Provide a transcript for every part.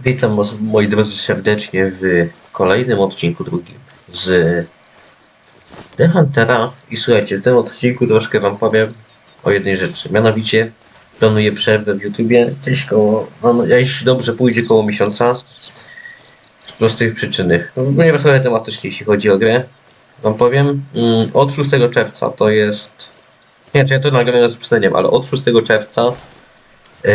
Witam was, moi drodzy, serdecznie w kolejnym odcinku drugim z The Huntera. I słuchajcie, w tym odcinku troszkę wam powiem o jednej rzeczy. Mianowicie planuję przerwę w YouTubie gdzieś koło, no, no, jeśli dobrze pójdzie koło miesiąca. Z prostych przyczyn. No, ponieważ trochę tematycznie, jeśli chodzi o grę. Wam powiem, mm, od 6 czerwca to jest... Nie, czy ja to nagrałem z wyprzedzeniem, ale od 6 czerwca yy,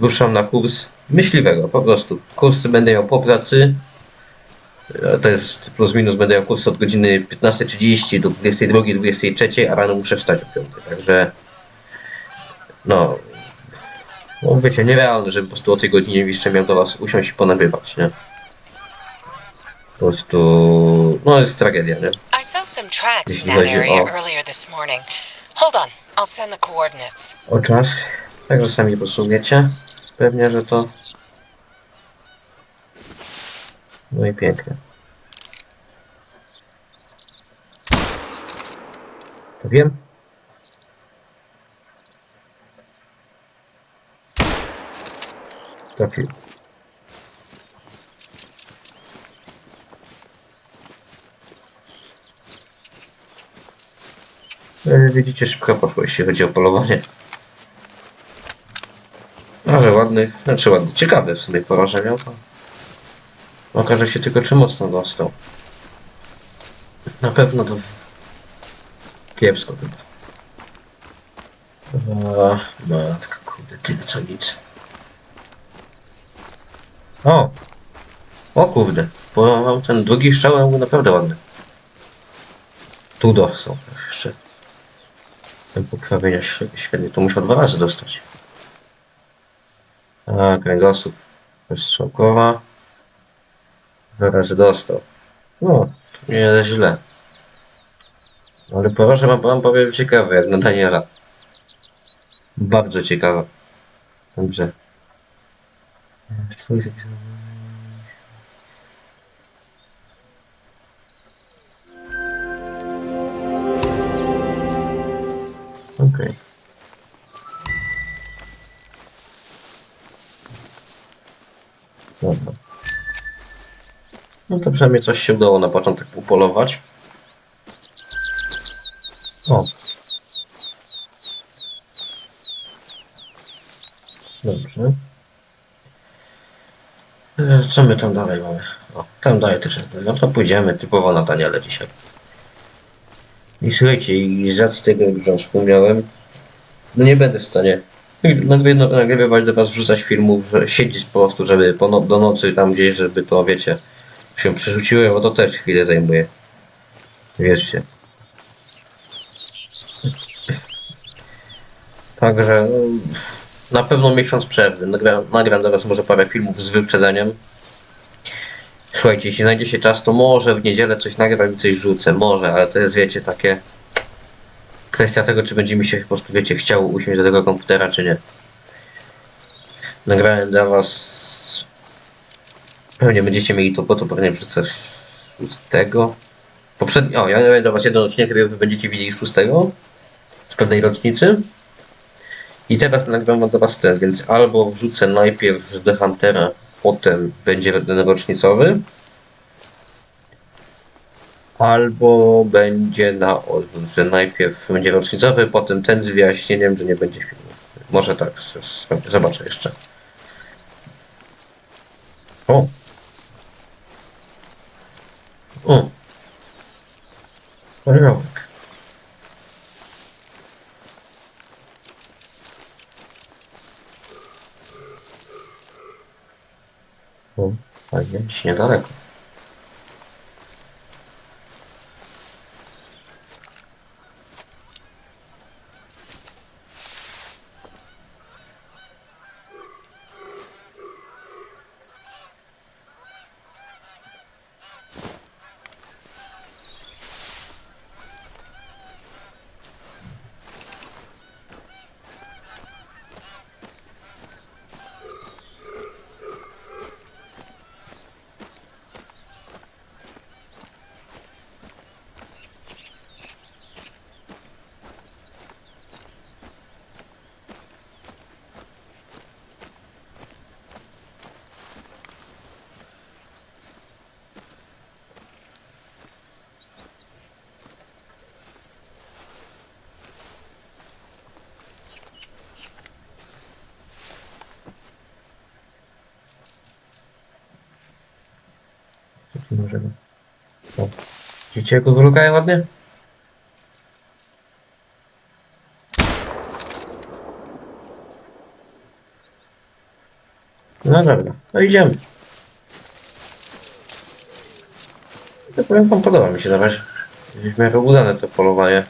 ruszam na kurs myśliwego, po prostu. Kursy będę miał po pracy. E, To jest plus minus, będę miał kurs od godziny 15.30 do 22.00, 23.00, a rano muszę wstać o 5.00, także no, no wiecie, nierealne, żeby po prostu o tej godzinie jeszcze miał do was usiąść i ponagrywać, nie? Po prostu, no jest tragedia, nie? I saw some tracks in Jeśli that chodzi area o- earlier this morning. Hold on, I'll send the coordinates. O czas, także sami rozumiecie, pewnie, że to no i pięknie. To wiem. Trafił. E, Widzicie, szybko poszło, jeśli chodzi o polowanie. A, że ładny, znaczy ładny, ciekawy w sumie poroże miał to. Okaże się tylko, czy mocno dostał. Na pewno to kiepsko chyba. Matka, kurde, tyle co nic. O! O kurde, wam, ten drugi strzał był naprawdę ładny. Tu dostał jeszcze. Ten pokrawienia świe- świetnie, to musiał dwa razy dostać. Kręgosłup strzałkowa. Razy dostał. No, nie jest źle. Ale proszę wam, wam powiem ciekawe, jak na Daniela. Bardzo ciekawe. Dobrze. Twój. No to przynajmniej coś się udało na początek upolować. O. Dobrze. E, Co my tam dalej mamy? O, tam dalej też. No to pójdziemy typowo na Daniele dzisiaj. I słuchajcie, i z racji tego, jak wspomniałem, no nie będę w stanie nagry- nagrywać do was, wrzucać filmów, siedzieć po prostu, żeby po no, do nocy tam gdzieś, żeby to, wiecie, się przerzuciły, bo to też chwilę zajmuje. Wierzcie. Także no, na pewno miesiąc przerwy. Nagram, nagram was może parę filmów z wyprzedzeniem. Słuchajcie, jeśli znajdzie się czas, to może w niedzielę coś nagram i coś rzucę. Może, ale to jest, wiecie, takie kwestia tego, czy będzie mi się po prostu, wiecie, chciało usiąść do tego komputera, czy nie. Nagrałem dla was Pewnie będziecie mieli to, bo to pewnie wrzucę szóstego. Poprzedni, o, ja miałem dla was jeden odcinek, który wy będziecie widzieli szóstego z pewnej rocznicy. I teraz nagram dla was ten, więc albo wrzucę najpierw z The Huntera, potem będzie ten rocznicowy. Albo będzie na odwrót, że najpierw będzie rocznicowy, potem ten z wyjaśnieniem, że nie będzie filmu. Może tak, zobaczę jeszcze. O, o. Orzełek. O, fajnie, gdzieś niedaleko. Możemy. O. Widzicie jak go wyrukają ładnie? No dobra, no idziemy. Ja powiem wam, podoba mi się na razie. W miarę udane to polowanie.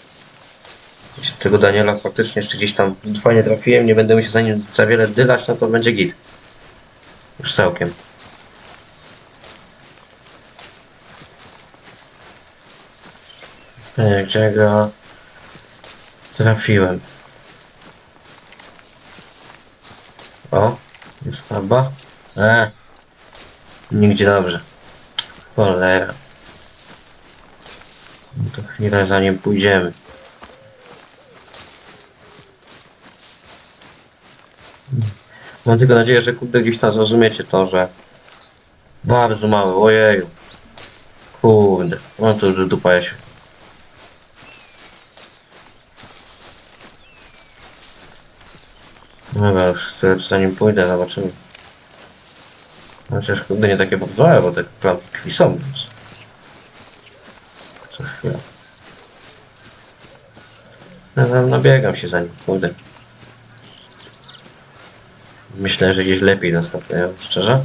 Tego Daniela faktycznie jeszcze gdzieś tam fajnie trafiłem, nie będę musiał za nim za wiele dylać, no to będzie git. Już całkiem. Gdzie go trafiłem. O, jest farba. E, nigdzie dobrze. Cholera. No to chwilę zanim pójdziemy. Mam tylko nadzieję, że kurde gdzieś tam zrozumiecie to, że bardzo mały, ojeju. Kurde, no to już dupa jest. Dobra, już tyle, zanim pójdę, zobaczymy. Chociaż kurde nie takie złe, bo te klamki krwi są, więc... Co chwilę. No, no, nabiegam się za nim, kurde. Myślę, że gdzieś lepiej następnie, szczerze.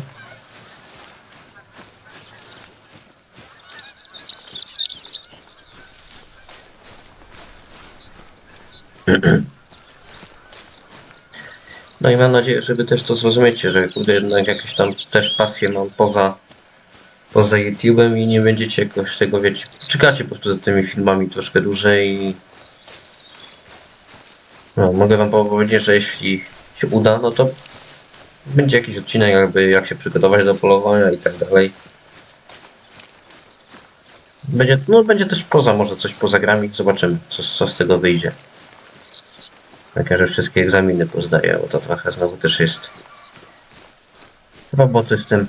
No i mam nadzieję, że wy też to zrozumiecie, że kurde jednak jakieś tam też pasje mam poza poza YouTube'em i nie będziecie jakoś tego wiecie. Czekacie po prostu za tymi filmami troszkę dłużej i no, mogę wam powiedzieć, że jeśli się uda, no to będzie jakiś odcinek jakby jak się przygotować do polowania i tak dalej. Będzie, no będzie też poza, może coś poza grami, zobaczymy co, co z tego wyjdzie. Tak, ja że wszystkie egzaminy pozdaję, bo to trochę znowu też jest roboty z tym.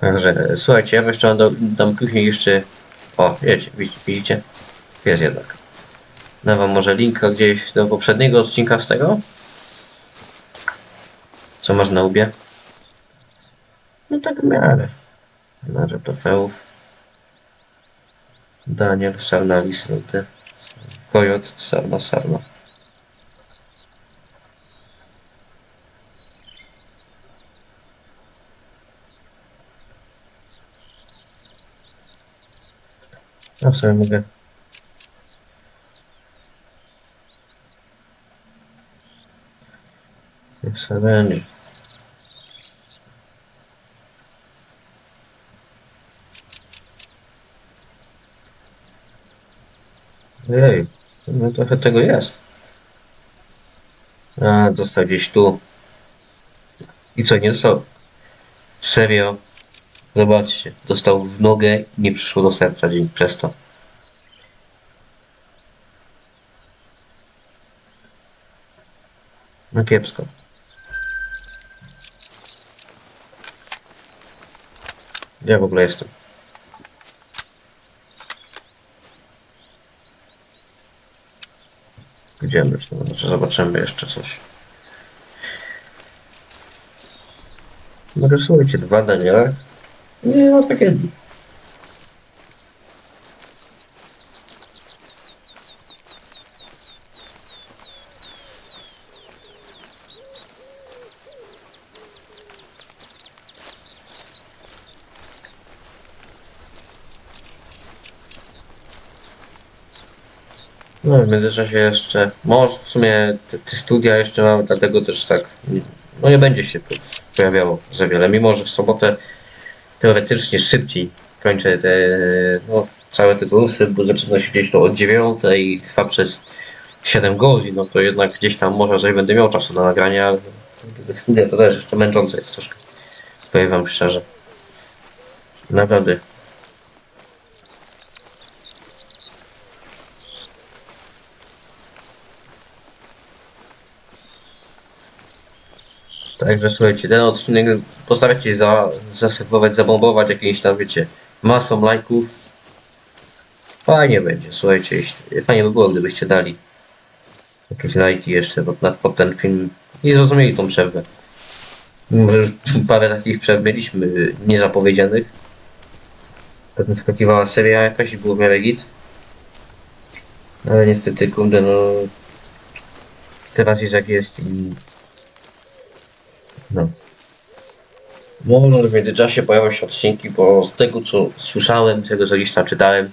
Także słuchajcie, ja jeszcze dam, później jeszcze. O, wiecie, widzicie, widzicie? Jest jednak. Dam wam może linka gdzieś do poprzedniego odcinka z tego. Co masz na łbie? No tak w miarę. Na trofeów. Daniel, Sarna, Lisruty. Kojot, Sarna, Sarna. W sobie mogę. Niech. Ej, no trochę tego jest. A, dostał gdzieś tu. I co, nie dostał? Serio? Zobaczcie, dostał w nogę i nie przyszło do serca dzień przez to. No kiepsko. Ja w ogóle jestem. Idziemy już, no, znaczy zobaczymy jeszcze coś. No dwa Daniele. Nie, no takie... No w międzyczasie jeszcze, może w sumie te, te studia jeszcze mamy, dlatego też tak, no nie będzie się pojawiało za wiele, mimo że w sobotę teoretycznie szybciej kończę te, no, całe te kursy, bo zaczyna się gdzieś to od 9 i trwa przez 7 godzin, no to jednak gdzieś tam może coś będę miał czasu na te studia to też jeszcze męczące jest troszkę, powiem wam szczerze. Naprawdę. Także słuchajcie, ten odcinek postawiacie za, zaserwować, zabombować jakieś tam, wiecie, masą lajków. Fajnie będzie, słuchajcie, fajnie by było, gdybyście dali jakieś lajki jeszcze pod, pod ten film i zrozumieli tą przerwę. Może już parę takich przerw mieliśmy niezapowiedzianych. Potem skakiwała seria jakaś i było w miarę git. Ale niestety, kurde, no... Teraz jest jak jest i... No. Może w międzyczasie pojawią się odcinki, bo z tego co słyszałem, z tego co gdzieś tam czytałem,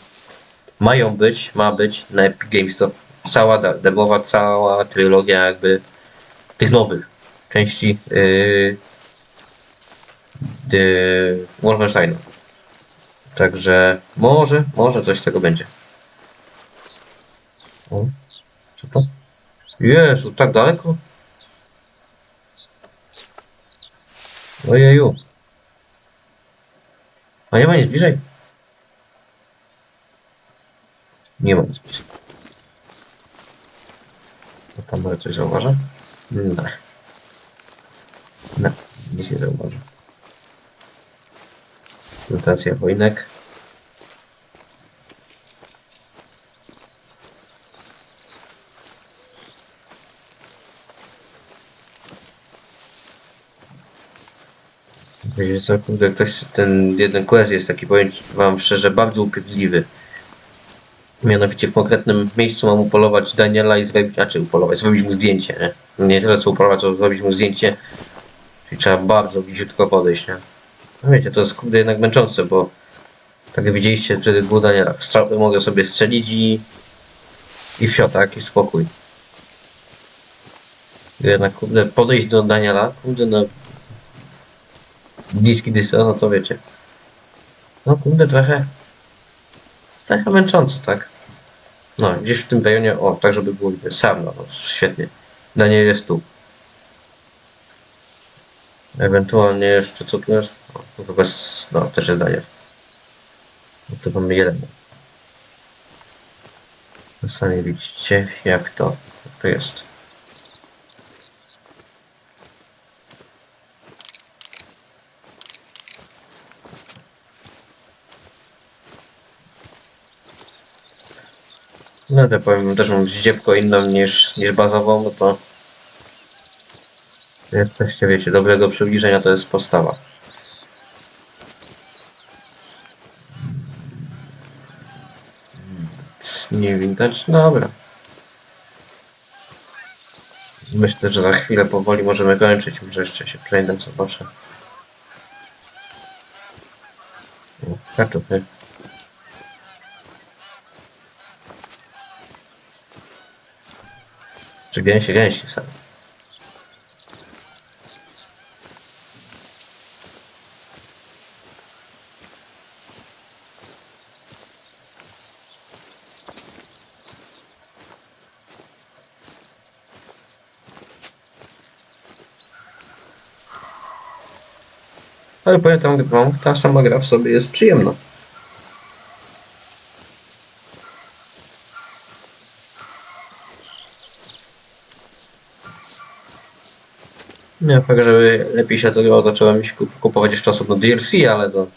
mają być, ma być na Epic Games Store cała de- demowa, cała trylogia jakby tych nowych części yy, yy, Wolfensteina. Także może, może coś z tego będzie. O, co to? Jezu, tak daleko? Ojeju. A nie ma nic bliżej? Nie ma nic bliżej. A tam może coś zauważa? Nie. Nie, nic nie zauważa. Notacja wojnek. Co, kurde, ktoś, ten jeden quest jest taki, powiem wam szczerze, bardzo upierdliwy. Mianowicie w konkretnym miejscu mam upolować Daniela i zrobić, a czy upolować, zrobić mu zdjęcie, nie? Nie tyle co upolować, co zrobić mu zdjęcie. Czyli trzeba bardzo bliziutko podejść, nie? No wiecie, to jest kurde jednak męczące, bo tak jak widzieliście przy tych dwóch Danielach, mogę sobie strzelić i i wsio, tak? I spokój. Jednak kurde, podejść do Daniela, kurde, na bliski dystans, no to wiecie. No kurde, trochę trochę męczące, tak? No, gdzieś w tym rejonie, o, tak żeby było widać. Sam, no, no, świetnie. Daniel jest tu. Ewentualnie jeszcze co tu jest? No to bez, no, też jest Daniel. No to mamy jeden. Sami widzicie, jak to, jak to jest. No to powiem, też mam ździebko inną niż, niż bazową, bo to jak kwestia, wiecie, dobrego przybliżenia to jest podstawa. Nie widać, dobra. Myślę, że za chwilę powoli możemy kończyć, może jeszcze się przejdę, zobaczę. Kaczupy. Czy gęsi, gęsi sami. Ale gdy mam, ta sama gra w sobie jest przyjemna. Nie, fakt, żeby lepiej się to grało, to trzeba mi się kup- kupować jeszcze osobno DLC, ale to...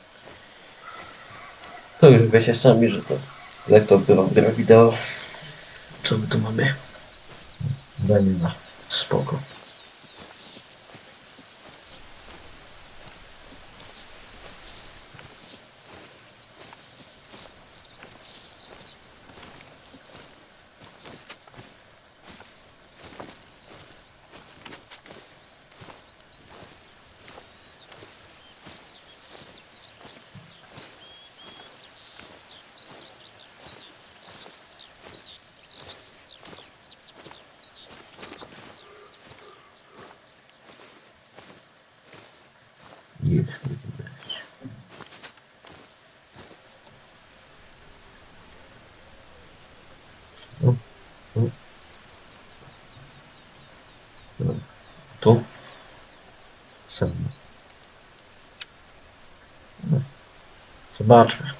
To już wiecie sami, że to... Jak to bywa w grach wideo. Co my tu mamy? Danina. Spoko. Nic nie Tu? Sam. No. Zobaczmy.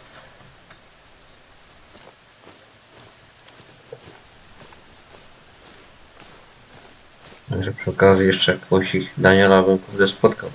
Także przy okazji jeszcze jakąś ich Daniela bym kurde spotkał.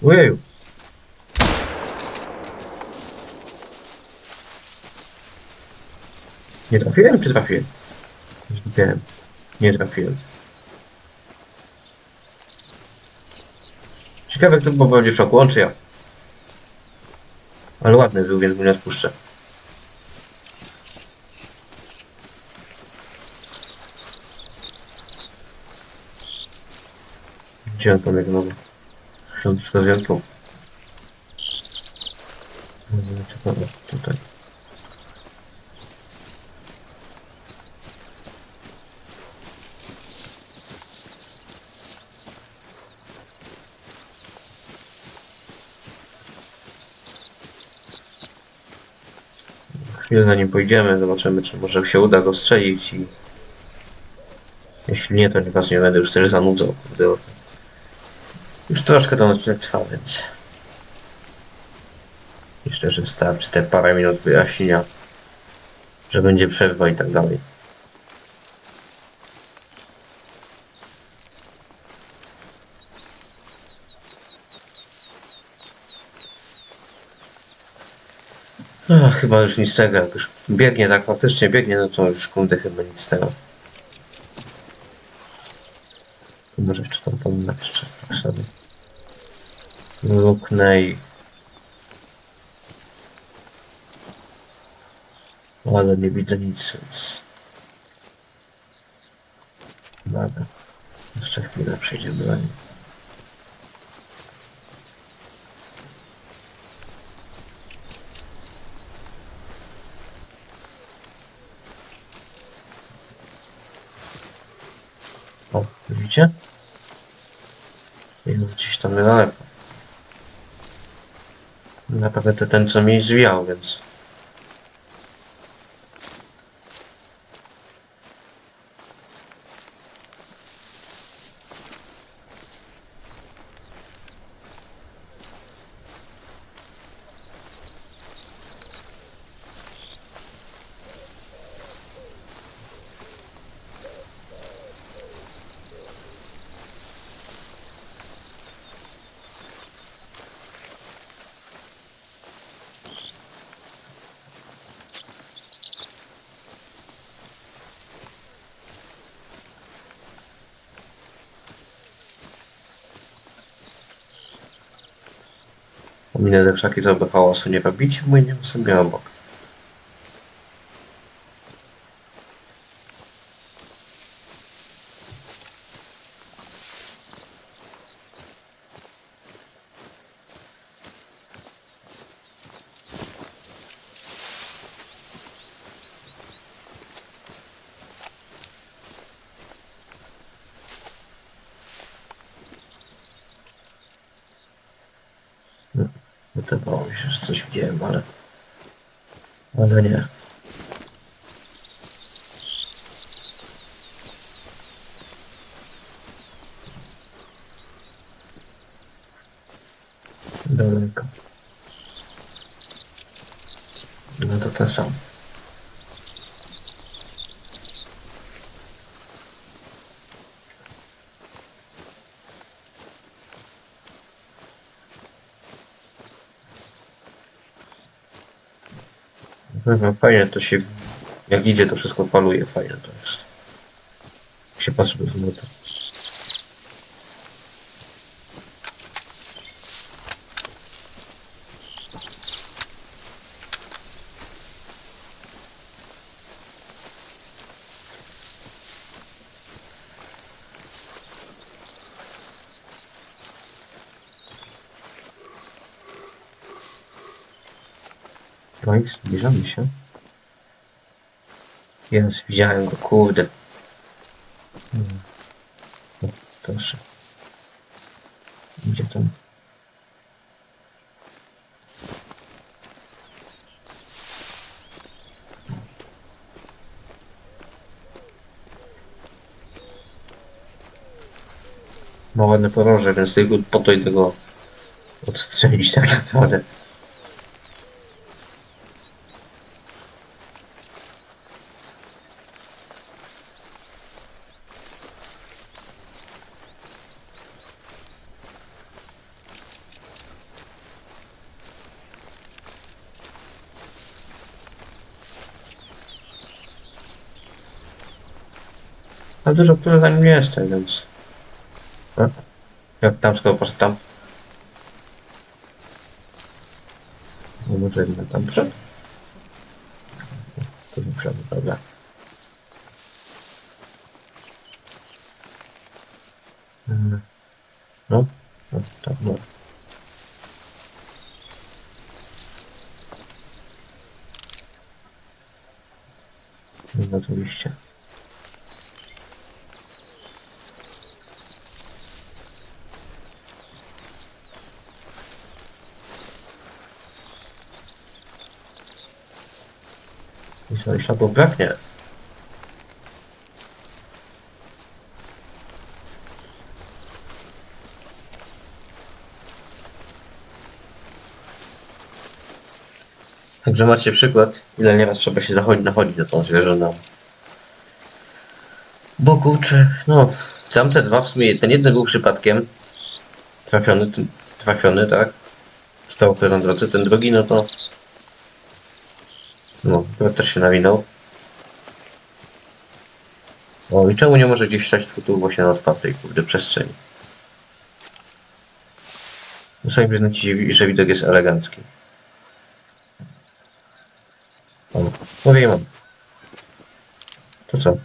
Wow. Nie trafiłem, czy trafiłem? Zgubiłem. Nie trafiłem. Ciekawe, kto bardziej w szoku, on czy ja? Ale ładny był, więc mu nie spuszczę. Gdzie on pobiegł nowy? Ksiądz wskazuję tu. Hmm, Ciekawe, tutaj. Chwilę zanim pójdziemy, zobaczymy, czy może się uda go strzelić i jeśli nie, to was nie będę już też zanudzał. Już troszkę ten odcinek trwa, więc myślę, że wystarczy te parę minut wyjaśnienia, że będzie przerwa i tak dalej. Chyba już nic z tego, jak już biegnie, tak faktycznie biegnie, no to już kurde chyba nic z tego. Może jeszcze tam powinna jeszcze tak sobie. Luknę i... Ale nie widzę nic, więc... Dobra. Jeszcze chwilę przejdziemy za nim. O, widzicie? Jest gdzieś tam niedaleko. Na pewno ten, co mi zwijał, więc... Krzaki, co by hałasu nie robić, bo nie sobie obok. Wydawało mi się, że coś widziałem, ale... Ale nie. Daleko. No to ten sam. Mhm, Fajnie to się, jak idzie to wszystko faluje, fajnie to jest. Jak się patrzy bez nuty. No i zbliżamy się. Jest, widziałem go, kurde. Hmm. Proszę. Gdzie tam? Ma ładne poroże, więc po to idę go odstrzelić tak naprawdę. Ale dużo, które za nim nie jestem, więc... A? Jak tam, skoro poszedł tam? No może jednak tam przed? Tu nie wszedł, dobra. No, no, tak, no. No oczywiście. I sobie światło braknie. Także macie przykład, ile nieraz trzeba się zachodzić, nachodzić na tą zwierzynę. Bo kurczę, no, tamte dwa w sumie, ten jeden był przypadkiem trafiony, trafiony, tak? Stał na drodze, ten drugi, no to chyba też się nawinął. O, i czemu nie może gdzieś stać tu właśnie na otwartej, kurde, przestrzeni? No Sami przyznacie, że widok jest elegancki. O, mówię mam. To co?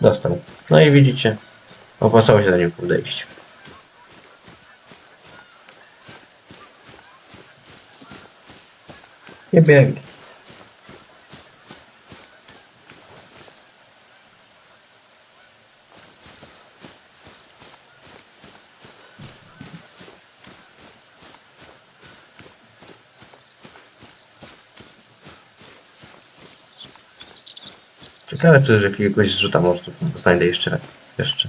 Dostał. No i widzicie, opłacało się za nim podejść. Nie biegnie. Ciekawe, czy jakiegoś zrzuta może znajdę jeszcze. jeszcze.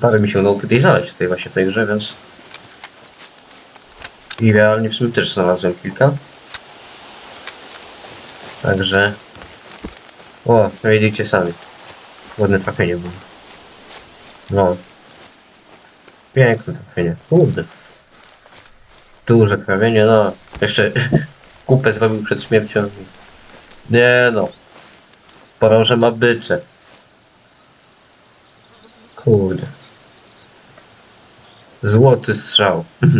Parę mi się udało kiedyś znaleźć tutaj właśnie w tej grze, więc... I realnie w sumie też znalazłem kilka. Także... O, no widzicie sami. Ładne trafienie było. No. Piękne trafienie. Kurde. Duże trafienie, no. Jeszcze kupę zrobił przed śmiercią. Nie no. Poroże ma bycze. Kurde. Złoty strzał.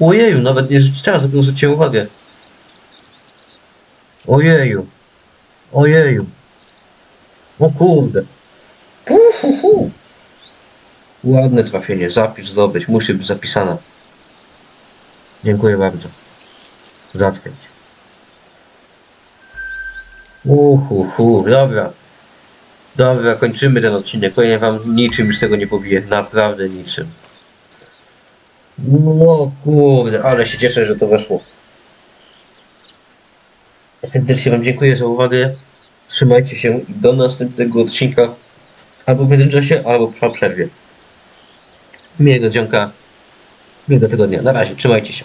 Ojeju, nawet nie zwróciłem uwagę. Ojeju. Ojeju. O kurde. Uhuhu. Ładne trafienie. Zapis zdobyć. Musi być zapisana. Dziękuję bardzo. Zatkać. Uhuhu. Dobra. Dobra, kończymy ten odcinek. Powiem wam, niczym już tego nie pobiję. Naprawdę niczym. No kurde, ale się cieszę, że to weszło. Serdecznie Wam dziękuję za uwagę. Trzymajcie się do następnego odcinka. Albo w międzyczasie, albo po przerwie. Miłego dzionka. Miłego tygodnia. Na razie, trzymajcie się.